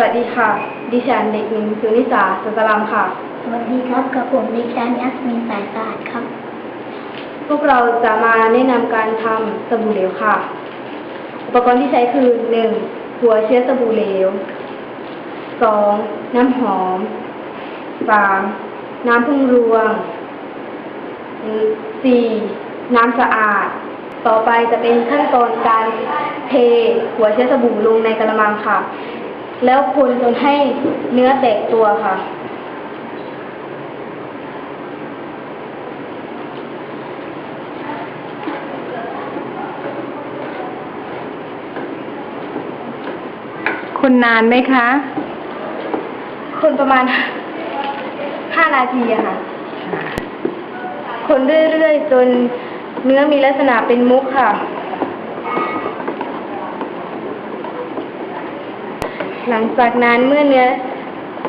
สวัสดีค่ะ ดิฉันเด็กหญิงสุนิสาสุตรามค่ะ สวัสดีครับกับผมดิฉันยัสมินสายสะอาดครับ พวกเราจะมาแนะนำการทำสบู่เหลวค่ะ อุปกรณ์ที่ใช้คือ 1. หัวเชื้อสบู่เหลว 2. น้ำหอม 3. น้ำพึ่งรวง 4. น้ำสะอาด ต่อไปจะเป็นขั้นตอนการเทหัวเชื้อสบู่ลงในกระมังค่ะ แล้วคนจนให้เนื้อแตกตัวค่ะ คนนานไหมคะ คนประมาณห้านาทีอะค่ะ คนเรื่อยๆ จนเนื้อมีลักษณะเป็นมุกค่ะ หลังจากนั้นเมื่อเนื้อ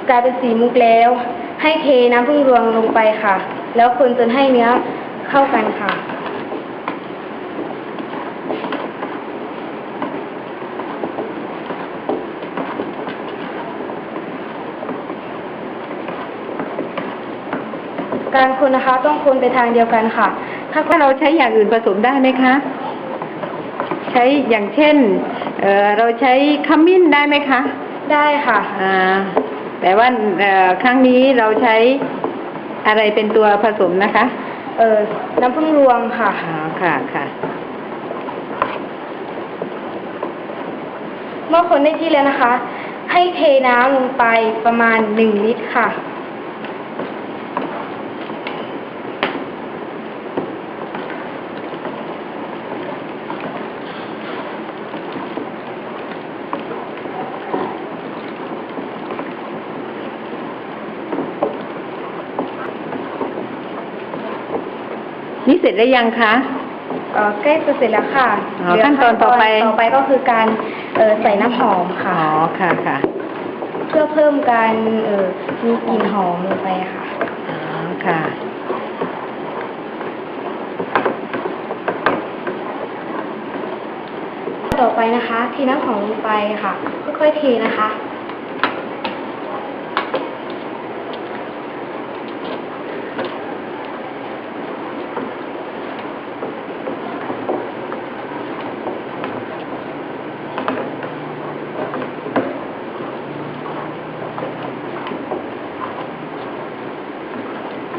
กลายเป็นสีมุกแล้ว ให้เทน้ำพึ่งรวงลงไปค่ะ แล้วคนจนให้เนื้อเข้ากันค่ะ การคนนะคะต้องคนไปทางเดียวกันค่ะ ถ้าถ้าเราใช้อย่างอื่นผสมได้ไหมคะ ใช้อย่างเช่นเเราใช้ขมิ้นได้ไหมคะ ได้ค่ะอ่าแต่ว่าเอ่อครั้งนี้เราใช้อะไรเป็นตัวผสมนะคะ เออน้ำพึ่งรวงค่ะอ๋อค่ะค่ะเมื่อคนได้ที่แล้วนะคะ ให้เทน้ำลงไปประมาณหนึ่งลิตรค่ะ นี่เสร็จแล้วยังคะ เอ่อใกล้จะเสร็จแล้วค่ะอ๋อเหลืขั้นตอนต่อไป ต่อไปก็คือการเออใส่น้ำหอมค่ะอ๋อค่ะค่ะเพื่อเพิ่มการเออมีกลิ่นหอมลงไปค่ะ อ๋อค่ะ ต่อไปนะคะเทน้ำหอมลงไปค่ะ ค่อยๆเทนะคะ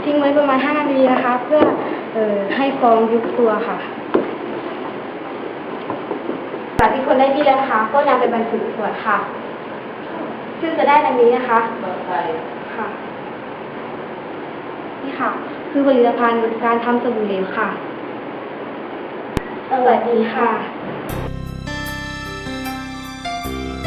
ทิ้งไว้ประมาณ5นาทีนะคะ เพื่อเออให้ฟองยุบตัวค่ะหลังที่คนได้ที่แล้วนะคะ ก็นำไปบรรจุขวดค่ะ ซึ่งจะได้ดังนี้นะคะค่ะนี่ค่ะ คือผลิตภัณฑ์การทำสบู่เหลวค่ะ สวัสดีค่ะ